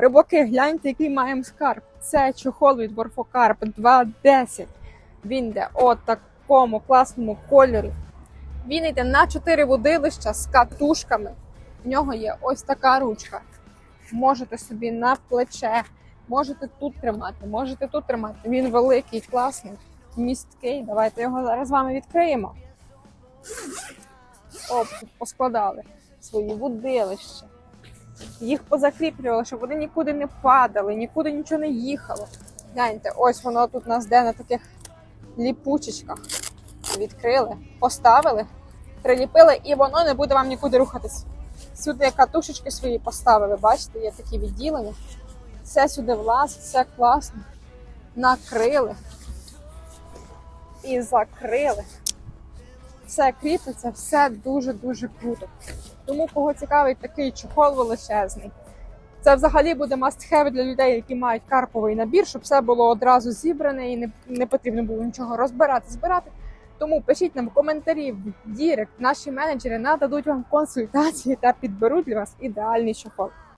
Рибаки, гляньте, який маємо скарб. Це чохол від Морфокарп 2.10. Він йде от такому класному кольорі. Він йде на 4 водилища з катушками. В нього є ось така ручка. Можете собі на плече, можете тут тримати, можете тут тримати. Він великий, класний, місткий. Давайте його зараз з вами відкриємо. Оп, поскладали свої водилища. Їх позакріплювали, щоб вони нікуди не падали, нікуди нічого не їхало. Гляньте, ось воно тут у нас де на таких ліпучечках. Відкрили, поставили, приліпили, і воно не буде вам нікуди рухатись. Сюди катушечки свої поставили, бачите, є такі відділення. Все сюди влазить, все класно. Накрили і закрили. Все кріпиться, все дуже-дуже круто. Тому кого цікавий такий чохол величезний. Це взагалі буде must-have для людей, які мають карповий набір, щоб все було одразу зібране і не, не потрібно було нічого розбирати, збирати. Тому пишіть нам коментарі в Дірект. Наші менеджери нададуть вам консультації та підберуть для вас ідеальний чохол.